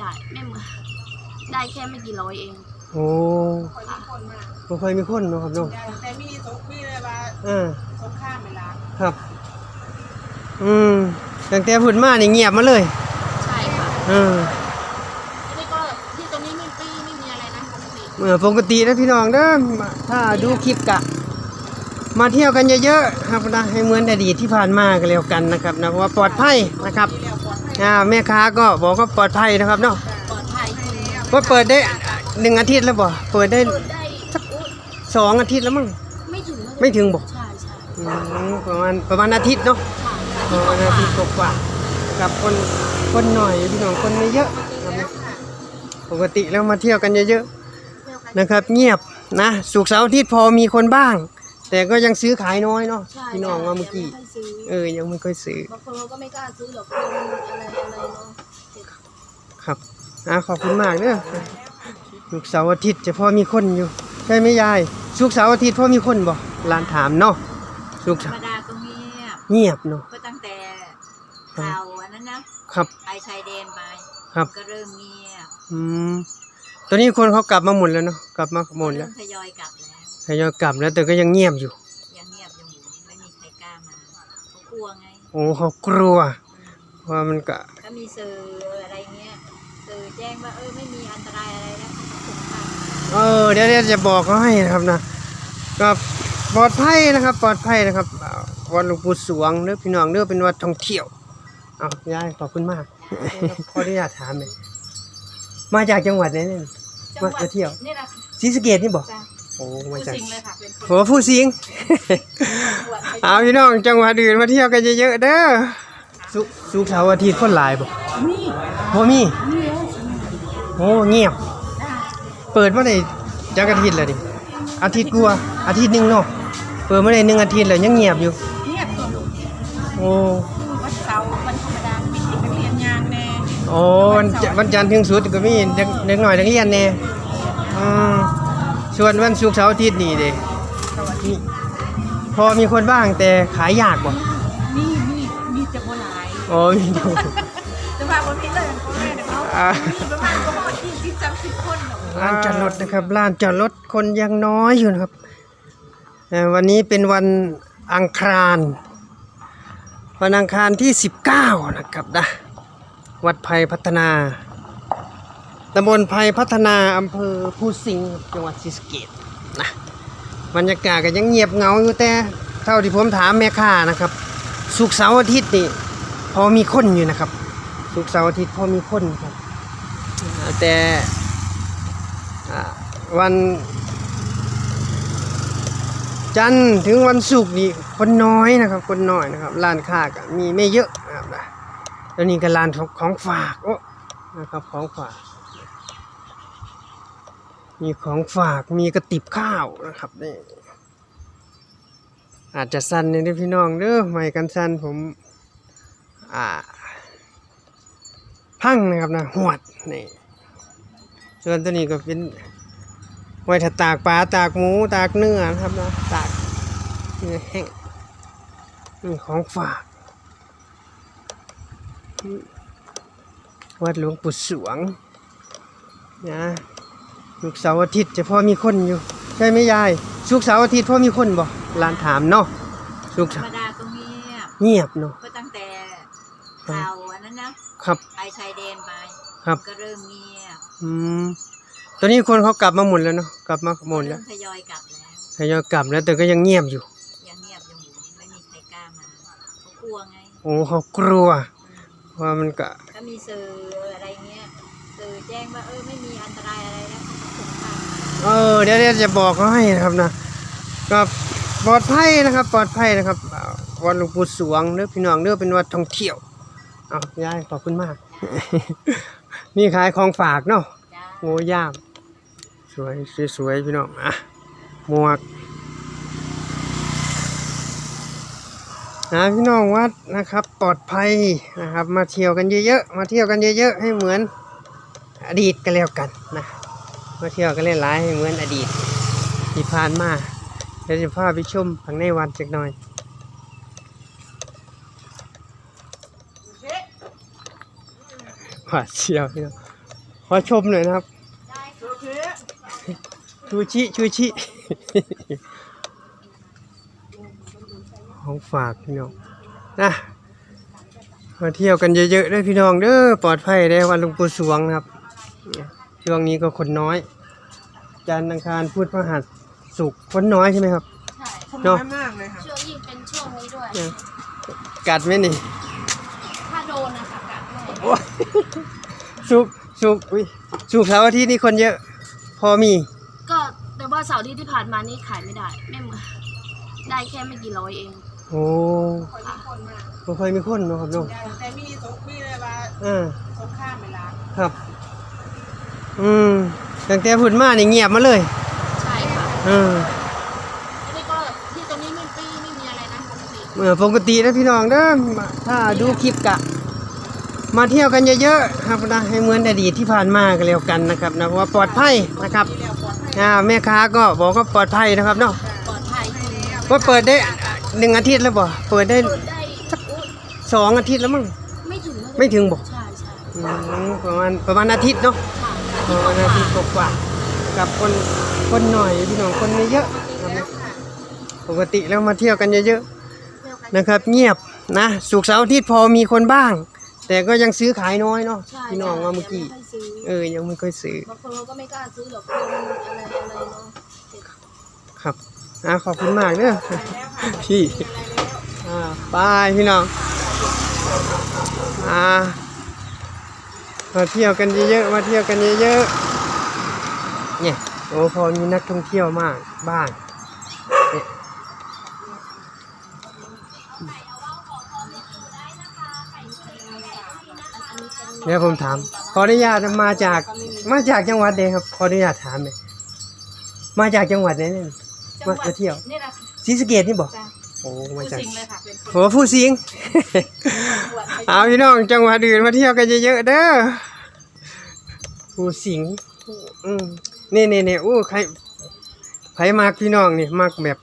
ได้ ไม่เหมือนได้แค่ไม่กี่ร้อยเองโอ้คอยมีคนมาบ่ค่อยมีคนเนาะครับเนาะแต่มีสงมีเลยว่าอ่าสงข้ามเวลาครับ อืมตั้งแต่พุ่นมานี่เงียบมาเลยใช่ค่ะอ่านี่ก็ที่ตรงนี้ไม่ไม่ไม่มีอะไรนะปกติเมื่อปกตินะพี่น้องเด้อมาถ้าดูคลิปกะ มาเที่ยวกันเยอะๆครับนะให้เหมือนอดีตที่ผ่านมากันแล้วกันนะครับนะว่าปลอดภัยนะครับที่แล้วปล อดภัยอ่าแม่ค้าก็บอกว่าปลอดภัยนะครับเนาะปลอดภัยคือว่าเปิดได้หนึ่งอาทิตย์แล้วบ่เปิดได้เปิดได้อุ๊ยสองอาทิตย์แล้วมั้งไม่ถึงไม่ถึงบ่ใช่ใช่อืมประมาณประมาณอาทิตย์เนาะค่ะประมาณอาทิตย์กว่าๆกับคนคนหน่อยพี่น้องคนไม่เยอะครับนะปกติแล้วมาเที่ยวกันเยอะๆนะครับ เงียบนะสุกร์เสาร์อาทิตย์พอมีคนบ้าง แต่ก็ยังซื้อขายน้อยเนาะใช่พี่น้องว่าเมื่อกี้ยังไค่ย ซื้อเออ ยังไม่ค่อยซื้อ บางคนเขาก็ไม่กล้าซื้อหรอกกลัวมันอะไรอะไรเนาะครับอะขอบคุณมากเด้อสุกร์เสาร์อาทิตย์จะพอมีคนอยู่ใช่ไหมยายสุกร์เสาร์อาทิตย์พอมีคนบ่ร้านถามเนาะสุกร์ธรเสารมร์ดาก็เงียบ เงียบเนาะก็ตั้งแต่ข่าวอันนั้นนะครับ ไปชายแดนไปครับ ก็เริ่มเงียบอืมตอนนี้คนเขากลับมาหมดแล้วเนาะกลับมาหมดแล้เริ่วมทยอยกลับแล้ว ทยอยกลับแล้วแต่ก็ยังเงียบอยู่ อ้เขากลัวว่ามันก็ถ้ามีสื่ออะไรเงี้ยสื่อแจ้งว่าเออไม่มีอันตรายอะไรแล้วเขาก็ส่งข่าวเออเดี๋ยวเดี๋ยวจะบอกเขาให้นะครับนะก็ปลอดภัยนะครับ ปลอดภัยนะครับอ่าวัดหลวงปู่สวงเนื้อพี่น้องเนื้อเป็นวัดท่องเที่ยวเอายายขอบคุณมากขออนุญาตถามเลยมาจากจังหวัดไหนเนี่ยจังหวัดมาเที่ยวนี่แหละศรีสะเกดนี่บอกจ้ะ โอ้มาผู้จากสิงเลยค่ะเป็นคนโอ้ผู้สิงห์จังหวัดเอาพี่น้องจังหวัดอื่นมาเที่ยวกันเยอะๆเด้อสุสุกร์เสาร์อาทิตย์คนหลายบ่นี่บ่มีโอ้เงียบ เปิดมาได้จักอาทิตย์แล้วดิอาทิตย์กว่าอาทิตย์หนึงเนาะเปิดมาได้หนึ่งอาทิตย์แล้วยังเงียบอยู่ เงียบตัวลูกโอ้วันเสาร์วันธรรมดามีเด็กนักเรียนงานแน่ โอ้วันจะวันจันทร์ถึงศุกร์ก็มีเด็กเด็กหน่อยนักเรียนแน่อืม ส่วนวันศุกร์เสาร์อาทิตย์นี่เด้มีพอมีคนบ้างแต่ขายยากบ่นี่นี่มีจะโบหลายโอ้ยดูจะมาวันนี้เลยคนแรกเนี่ยเขาอ่ามีประมาณก็พอที่ที่จำสิบคนเนาะลานจอดรถนะครับลานจอดรถคนยังน้อยอยู่นะครับเอ่อวันนี้เป็นวันอังคารวันอังคารที่ 19 นะครับนะวัดไผ่พัฒนา ตำบลไผ่พัฒนาอำเภอภูสิงห์จังหวัดศรีสะเกษนะบรรยากาศก็ยังเงียบเหงาอยู่แต่เท่าที่ผมถามแม่ค้านะครับสุกเสาร์อาทิตย์นี่พอมีคนอยู่นะครับสุกเสาร์อาทิตย์พอมีคนครับ แต่วัน จันทร์ถึงวันศุกร์นี่คนน้อยนะครับ คนน้อยนะครับร้านค้าก็มีไม่เยอะนะครับนะแล้วนี่ก็ร้านของของฝากโอ้นะครับของฝาก มีของฝากมีกระติบข้าวนะครับนี่อาจจะสั้นเนี่ยด้พี่น้องเด้อไม่กันสั้นผมอ่าพังนะครับนะหวดนี่ส่วนตัวนี้ก็เป็นไว้ถ้าตากปลาตากหมูตากเนื้อนะครับนะตากเนื้อแห้งนี่ของฝากวัดหลวงปู่สวงนะ สุกร์เสาร์อาทิตย์จะพอมีคนอยู่ใช่ไหมยายสุกร์เสาร์อาทิตย์พอมีคนบ่ร้านถามเนาะสุกร์ธรเสารมดาก็เงียบ เงียบเนาะก็ตั้งแต่ข่าวอันนั้นนะครับ ไปชายแดนไปครับ ก็เริ่มเงียบอืมตอนนี้คนเขากลับมาหมดแล้วเนาะกลับมาหมดแล้เริ่วมทยอยกลับแล้วทยอยกลับแล้วแต่ก็ยังเงียบอยู่ ยังเงียบอยู่ไม่มีใครกล้ามาเขากลัวไงโอ้เขากลัวว่ามันก็ ถ้ามีสื่ออะไรเงี้ยสื่อแจ้งว่าเออไม่มีอันตรายอะไรแล้วเขาก็ส่งข่าว เออเดี๋ยวเดี๋ยวจะบอกเขาให้นะครับนะก็ปลอดภัยนะครับ ปลอดภัยนะครับอ่าวัดหลวงปู่สวงเนื้อพี่น้องเนื้อเป็นวัดท่องเที่ยวเอายายขอบคุณมากมีขายของฝากเนาะจ้าโง่ย่ามสวยสวยๆพี่น้องอะหมวกนะพี่น้องวัดนะครับ ปลอดภัยนะครับ มาเที่ยวกันเยอะๆมาเที่ยวกันเยอะๆให้เหมือนอดีตกันแล้วกันนะ มาเที่ยวกันหลายๆให้เหมือนอดีตที่ผ่านมาเดี๋ยวจะพาไปชมผังในวันสักหน่อยหวาดเสียวพี่น้องขอชมหน่อยนะครับชูชิชูชิของฝากพี่น้องนะมาเที่ยวกันเยอะๆด้วยพี่น้องเด้อปลอดภัยได้วันหลวงปู่สวงครับ ช่วงนี้ก็คนน้อย จันทร์อังคารพุธพฤหัสศุกร์คนน้อยใช่ไหมครับ ใช่คนเนน้อะอยมากเลยค่ะช่วงยิ่งเป็นช่วงนี้ด้วยเนี่ยกัดไหมนี่ ถ้าโดนนะคะกัดด้วยโอ้ยสุกร์สุกร์อุ้ยสุกร์เสาร์อาทิตย์นี่คนเยอะ พอมี ก็แต่ว่าเสาร์อาที่ที่ผ่านมานี่ขายไม่ได้ไม่เหมือนได้แค่ไม่กี่ร้อยเองโอ้คนมีคนมากไม่ค่อยมีคนเนาะครับเนาะแต่มีสงมีเลยว่าอ่าสงข้ามเวลาครับ อืมตั้งแต่พูดมานี่เงียบมาเลย ใช่ค่ะเอออันนี้ก็ที่ตรงนี้ไม่ปีไม่มีอะไรนะปกติเมื่อปกตินะพี่น้องเด้อมาถ้าดูคลิปกะ มาเที่ยวกันเยอะๆครับนะให้เหมือนอดีตที่ผ่านมากันแล้วกันนะครับนะเพราะว่าปลอดภัยนะครับมีแล้วปลอดภัยอ่าแม่ค้าก็บอกว่าปลอดภัยนะครับเนาะปลอดภัยว่าเปิดได้หนึ่งอาทิตย์แล้วบ่เปิดได้เปิดได้อุ๊ยสองอาทิตย์แล้วมั้งไม่ถึงไม่ถึงบอกใช่ใช่อืมประมาณประมาณอาทิตย์เนาะค่ะ ประมาณอาทิตย์กว่าๆกับคนคนหน่อยพี่น้องคนไม่เยอะครับนะปกติแล้วมาเที่ยวกันเยอะๆนะครับ เงียบนะสุกร์เสาร์อาทิตย์พอมีคนบ้าง แต่ก็ยังซื้อขายน้อยเนาะใช่พี่น้องว่าเมื่อกี้ยังไค่ยซื้อเออยังไม่ค่อยซื้อบางคนเขาก็ไม่กล้าซื้อหรอกกลัวมันอะไรอะไรเนาะครับอ่าขอบคุณมากเด้อแล้วค่ะพี่อะไรแล้วอ่าไปพี่น้องอ่า มาเที่ยวกันเยอะๆมาเที่ยวกันเยอะๆเนี่ยโอ้พอมีนักท่องเที่ยวมากบ้างเนี่ยเดี๋ยวผมถาม ขออนุญาตมาจากมาจากจังหวัดใดครับ ขออนุญาตถามเลยมาจากจังหวัดไหนเนี่ยมามาเที่ยวนี่แหละศรีสะเกดนี่บอกจ้ะโอ้ผู้มาจากสิงเลยค่ะเป็นโหผู้สิงเอาพี่น้องจังหวัดอื่นมาเที่ยวกันเยอะๆเด้อผู้สิงอืมนี่นี่นี่อู้ใครใครมากพี่น้องนี่มากแบบ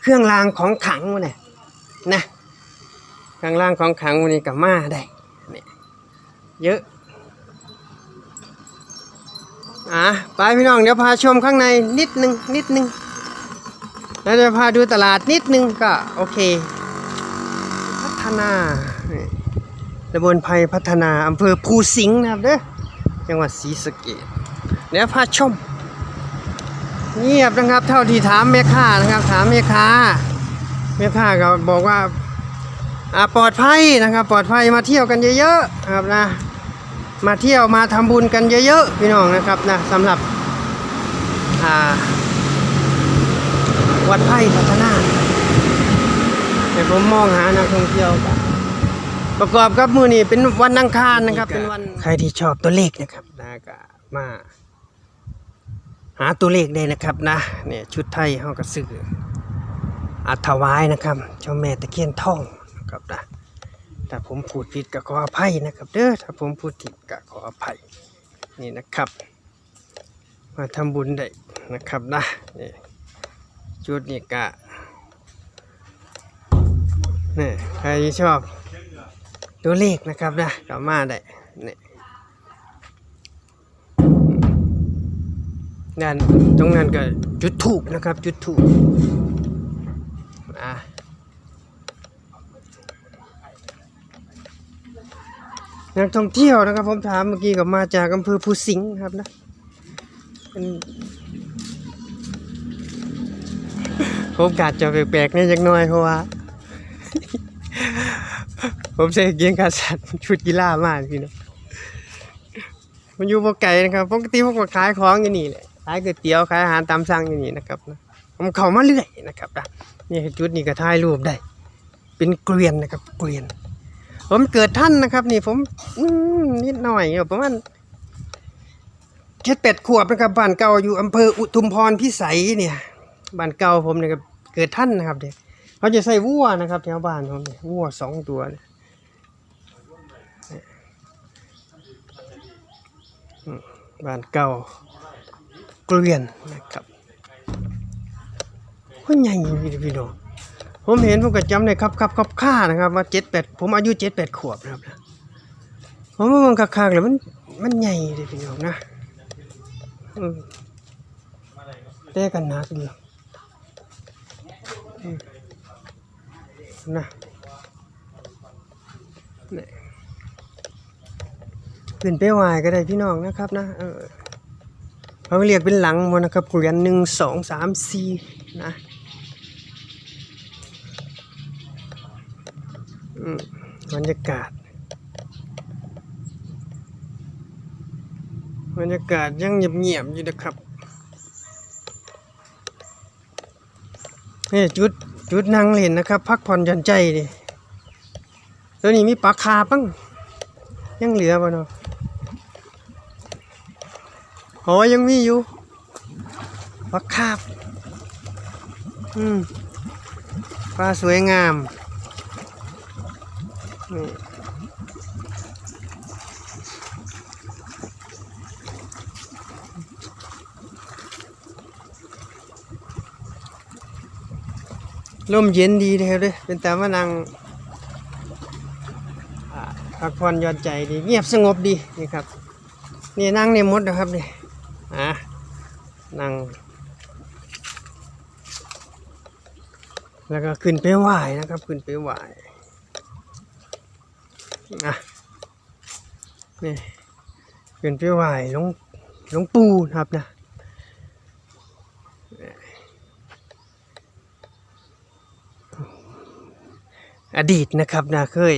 เครื่องรางของขลังวะเนี่ยนะเครื่องรางของขลังวันนี้กับมาได้นี่เยอะอะไปพี่น้องเดี๋ยวพาชมข้างในนิดนึงนิดนึง แล้วจะพาดูตลาดนิดนึงก็โอเค พัฒนานี่ตำบลไพพัฒนาอำเภอภูสิงห์นะครับเด้อจังหวัดศรีสะเกษเดี๋ยวพาชม เงียบนะครับ เท่าที่ถามแม่ค้านะครับ ถามแม่ค้าแม่ค้าก็บอกว่าอ่าปลอดภัยนะครับ ปลอดภัยมาเที่ยวกันเยอะๆนะครับนะ มาเที่ยวมาทำบุญกันเยอะๆพี่น้องนะครับนะสำหรับอ่า วัดไผ่พัฒนาแต่ผมมองหานักท่องเที่ยวกันประกอบกับมือนี้เป็นวันอังคารนะครับ เป็นวันใครที่ชอบตัวเลขนะครับนะก็มาหาตัวเลขได้นะครับนะเนี่ยชุดไทยเฮาก็ซื้ออัถวายนะครับเจ้าแม่ตะเคียนทองนะครับนะถ้าผมพูดผิดก็ขออภัยนะครับเด้อถ้าผมพูดผิดก็ขออภัยนี่นะครับ มาทำบุญได้นะครับนะนี่ ชุดนี่กะนี่ใครที่ชอบตัวเลขนะครับนะก็มาได้นี่นั่นตรงนั้นก็จุดถูกนะครับ จุดถูกอะนักท่องเที่ยวนะครับผมถามเมื่อกี้ก็มาจากอำเภอภูสิงห์ครับนะเป็น ผมกาดจะแปลกๆนี่จักหน่อยเพราะว่า ผมใส่กางกาสั้นชุดกีฬามากพี่น้องมันอยู่บ่ไกลนะครับปกติผมก็ขายของอยู่นี่แหละขายก๋วยเตี๋ยวขายอาหารตามสั่งอยู่นี่นะครับนะผมเข้ามาเรื่อยนะครับนะนี่จุดนี้ก็ถ่ายรูปได้ เป็นเกวียนนะครับเกวียน ผมเกิดท่านนะครับ นี่ผมอืมนิดหน่อยอยู่ประมาณแค่เป็ดขวบนะครับบ้านเก่าอยู่อำเภออุทุมพรพิสัยเนี่ยบ้านเก่าผมนี่ยก็ เกิดท่านนะครับเด็กเขาจะใส่วัวนะครับแถวบ้านผมเนี่ยวัวสองตัวเนี่ยบ้านเก่าเกลียนนะครับคนใหญ่พี่พี่น้องผมเห็นผมก็จำได้ครับครับครับค่านะครับว่าเจ็ดแปดผมอายุเจ็ดแปดขวบนะครับผมว่ามันคักๆเลยมันมันใหญ่เลยพี่น้องนะอืมแต่กันนักดีอื นะนี่ขึ้นไปไหวก็ได้พี่น้องนะครับนะเออเขาเรียกเป็นหลังหมดนะครับเกวียนหนึ่งสองสามสี่นะอืมบรรยากาศ บรรยากาศยังเงียบๆอยู่นะครับนี่จุด จุดนั่งเล่นนะครับพักผ่อนหย่อนใจดิตัวนี้มีปลาคาปังยังเหลือป่ะเนาะโอ้ยังมีอยู่ปลาคาร์ปอืมปลาสวยงามนี่ ลมเย็นดีเลยครับเด้อเป็นแต่มานั่งพักผ่อนหย่อนใจดีเงียบสงบดีนี่ครับนี่นั่งในมดนะครับนี่อะนั่ง แล้วก็ขึ้นไปไหว้นะครับ ขึ้นไปไหว้อะนี่ขึ้นไปไหว้หลวงหลวงปู่นะครับนะ อดีตนะครับนะเคย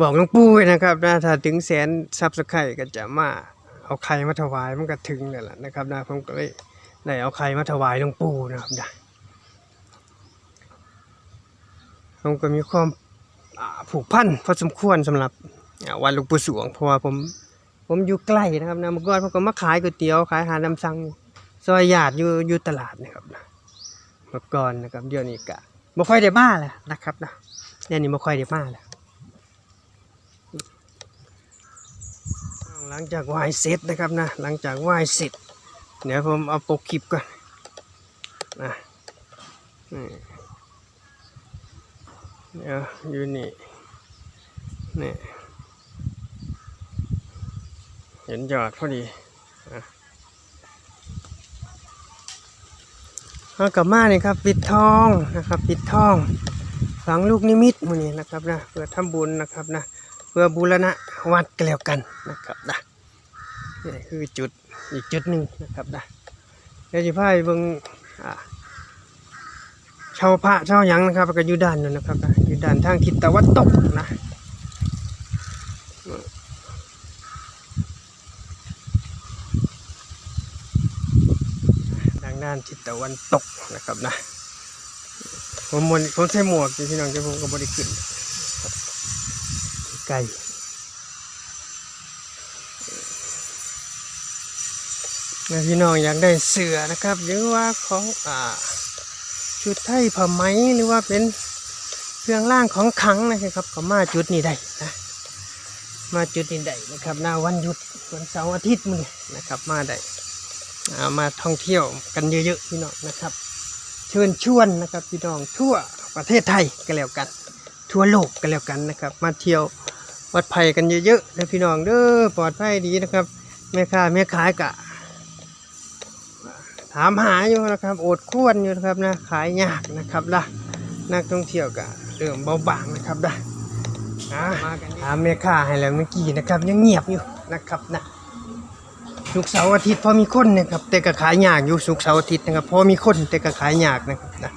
บอกหลวงปู่ไว้นะครับนะถ้าถึงแสนซับสไครก็จะมาเอาไข่มาถวายมันก็ถึงนั่นแหละนะครับนะผมก็เลยได้เอาไข่มาถวายหลวงปู่นะครับนะผมก็มีความผูกพันพอสมควรสำหรับวันหลวงปู่สวงเพราะว่าผมผมอยู่ใกล้นะครับนะเมื่อก่อนผมก็มาขายก๋วยเตี๋ยวขายอาหารตามสั่งซอยญาติอยู่อยู่ตลาดนะครับนะเมื่อก่อนนะครับเดี๋ยวนี้กะ บ่ค่อยได้มาแล้วนะครับนะเนี่ยนี่บ่ค่อยได้มาแล้วหลังจากไหวเสร็จนะครับนะหลังจากไหวเสร็จเดี๋ยวผมเอาปกคลิปก่อนนะนี่เดี๋ยวอยู่นี่นี่เห็นยอดพอดีอะ เอากลับมานี่ครับปิดทองนะครับ ปิดทองฝังลูกนิมิตมือนี้นะครับนะเพื่อทำบุญนะครับนะเพื่อบูรณะวัดกันแล้วกันนะครับนะนี่คือจุดอีกจุดหนึ่งนะครับนะเดี๋ยวจะพาไปเบิ่งอ่าชาวพระชาวยังนะครับ ก็อยู่ด้านนู้นนะครับอยู่ด้านทางทิศตะวันตกนะทานทิศตะวันตกนะครับนะผมมวนผมใส่หมวกอยู่พี่น้องจะผมก็บริขึ้นไก่แล้วพี่น้องอยากได้เสือนะครับหรือว่าของอ่าชุดไทยผ้าไหมหรือว่าเป็นเครื่องร่างของขังนะครับก็มาจุดนี้ได้นะมาจุดนี้ได้นะครับหน้าวันหยุดวันเสาร์อาทิตย์มื้อนะครับมาได้ อ่ามาท่องเที่ยวกันเยอะๆพี่น้องนะครับ เชิญชวนนะครับพี่น้องทั่วประเทศไทยก็แล้วกัน ทั่วโลกก็แล้วกันนะครับ มาเที่ยววัดไผ่กันเยอะๆนะพี่น้องเด้อปลอดภัยดีนะครับแม่ค้าแม่ขายกะ ถามหาอยู่นะครับอดควรอยู่นะครับนะขายยากนะครับละนักท่องเที่ยวกะเริ่มเบาบางนะครับละอ่าถามแม่ค้าให้แล้วเมื่อกี้นะครับยังเงียบอยู่นะครับนะ สุกร์เสาร์อาทิตย์พอมีคนนะครับแต่ก็ขายยากอยู่สุกร์เสาร์อาทิตย์นะครับพอมีคนแต่ก็ขายยากนะครับนะ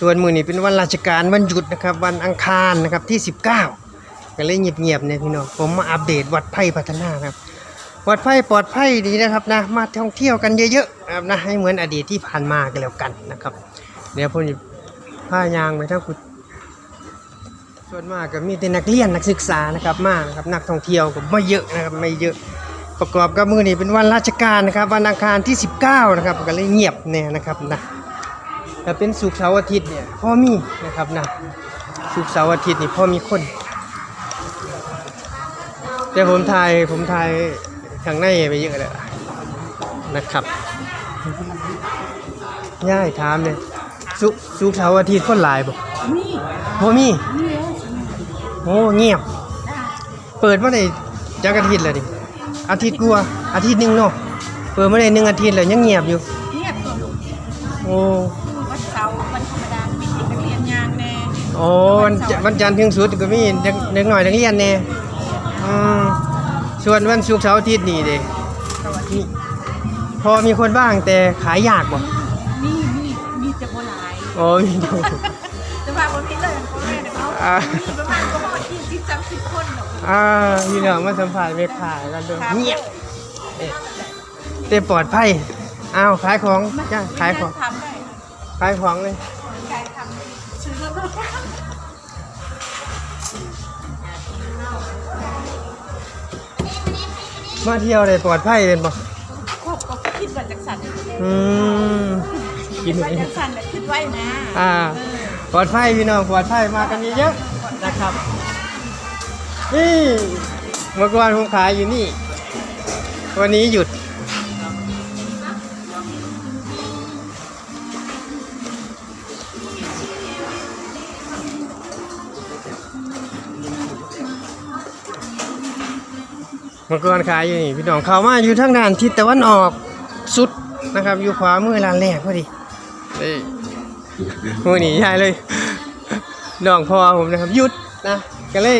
ส่วนมือนี้เป็นวันราชการวันหยุดนะครับวันอังคารนะครับที่ 19ก็เลยเงียบๆเนี่ยพี่น้องผมมาอัปเดตวัดไผ่พัฒนาครับวัดไผ่ปลอดภัยดีนะครับนะมาท่องเที่ยวกันเยอะๆนะครับนะให้เหมือนอดีตที่ผ่านมากันแล้วกันนะครับเดี๋ยวผมจะพายางไปทั้งคุณส่วนมากก็มีแต่นักเรียนนักศึกษานะครับมานะครับนักท่องเที่ยวก็ไม่เยอะนะครับไม่เยอะ ประกอบกับมือนี้เป็นวันราชการนะครับวันอังคารที่ 19 นะครับก็เลยเงียบเนี่ยนะครับนะแต่เป็นสุกร์เสาร์อาทิตย์เนี่ยพ่อมีนะครับนะสุกร์เสาร์อาทิตย์นี่พ่อมีคน แต่ผมถ่ายผมถ่ายข้างในไปเยอะเลยล่ะนะครับย่ายถามเลยสุสุกร์เสาร์อาทิตย์คนหลายบ่พ่อมีโอ้เงียบ เปิดมาได้จักอาทิตย์แล้วดิ อาทิตย์กว่าอาทิตย์หนึงเนาะเปิดมาได้หนึ่งอาทิตย์แล้วยังเงียบอยู่ เงียบตัวลูกโอ้วันเสาร์วันธรรมดาปิดเด็กนักเรียนยางแน่โอ้วันจะวันจันทร์ถึงศุกร์ก็มีเด็กเด็กหน่อยนักเรียนแน่อืมส่วนวันศุกร์เสาร์อาทิตย์นี่เด้มีพอมีคนบ้างแต่ขายยากบ่มีมีมีแต่โบหลาย โอ้มีอยู่แต่ว่าวันนี้เลยพ่อแม่เนี่ยเขาอ่า มี คนเนาะอ่าพี่น้องมาสัมผัสเวทขายกันเด้อเงียบเอ๊ะแต่ปลอดภัยอ้าวขายของจ้าขายของทำได้ขายของเลยใจทำซื้อแล้วก็มาเที่ยวได้ปลอดภัยเป็นบ่ครอบก็คิดว่าจักสันอืมกินว่าไหนจักสันแบบคิดไว้นะ อ่า ปลอดภัยพี่น้องปลอดภัยมากันเยอะๆนะครับ นี่เมื่อก่อนผมขายอยู่นี่ วันนี้หยุด เมื่อก่อนขายอยู่นี่พี่น้องเข้ามาอยู่ทางด้านทิศตะวันออกสุดนะครับ อยู่ขวามือร้านแรกพอดีนี่มือหนีใหญ่เลยน้องพ่อผมนะครับหยุดนะก็เลย